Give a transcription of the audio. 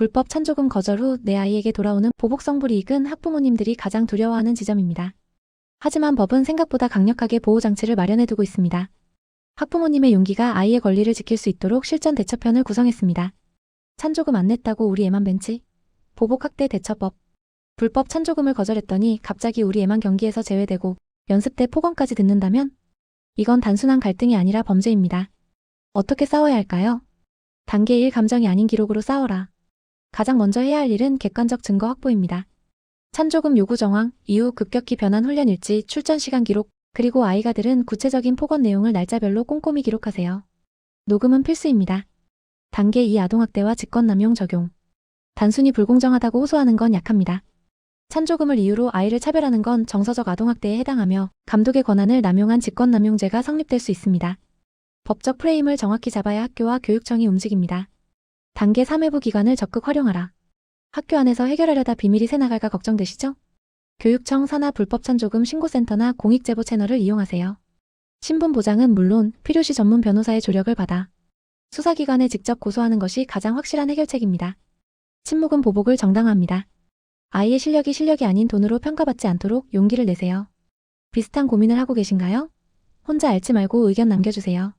불법 찬조금 거절 후 내 아이에게 돌아오는 보복성 불이익은 학부모님들이 가장 두려워하는 지점입니다. 하지만 법은 생각보다 강력하게 보호장치를 마련해두고 있습니다. 학부모님의 용기가 아이의 권리를 지킬 수 있도록 실전 대처편을 구성했습니다. 찬조금 안 냈다고 우리 애만 벤치? 보복학대 대처법. 불법 찬조금을 거절했더니 갑자기 우리 애만 경기에서 제외되고 연습 때 폭언까지 듣는다면? 이건 단순한 갈등이 아니라 범죄입니다. 어떻게 싸워야 할까요? 단계 1 감정이 아닌 기록으로 싸워라. 가장 먼저 해야 할 일은 객관적 증거 확보입니다. 찬조금 요구 정황, 이후 급격히 변한 훈련 일지, 출전 시간 기록, 그리고 아이가 들은 구체적인 폭언 내용을 날짜별로 꼼꼼히 기록하세요. 녹음은 필수입니다. 단계 2 아동학대와 직권남용 적용. 단순히 불공정하다고 호소하는 건 약합니다. 찬조금을 이유로 아이를 차별하는 건 정서적 아동학대에 해당하며 감독의 권한을 남용한 직권남용죄가 성립될 수 있습니다. 법적 프레임을 정확히 잡아야 학교와 교육청이 움직입니다. 단계 3외부 기관을 적극 활용하라. 학교 안에서 해결하려다 비밀이 새나갈까 걱정되시죠? 교육청 산하 불법 찬조금 신고센터나 공익제보 채널을 이용하세요. 신분 보장은 물론 필요시 전문 변호사의 조력을 받아 수사기관에 직접 고소하는 것이 가장 확실한 해결책입니다. 침묵은 보복을 정당화합니다. 아이의 실력이 실력이 아닌 돈으로 평가받지 않도록 용기를 내세요. 비슷한 고민을 하고 계신가요? 혼자 앓지 말고 의견 남겨주세요.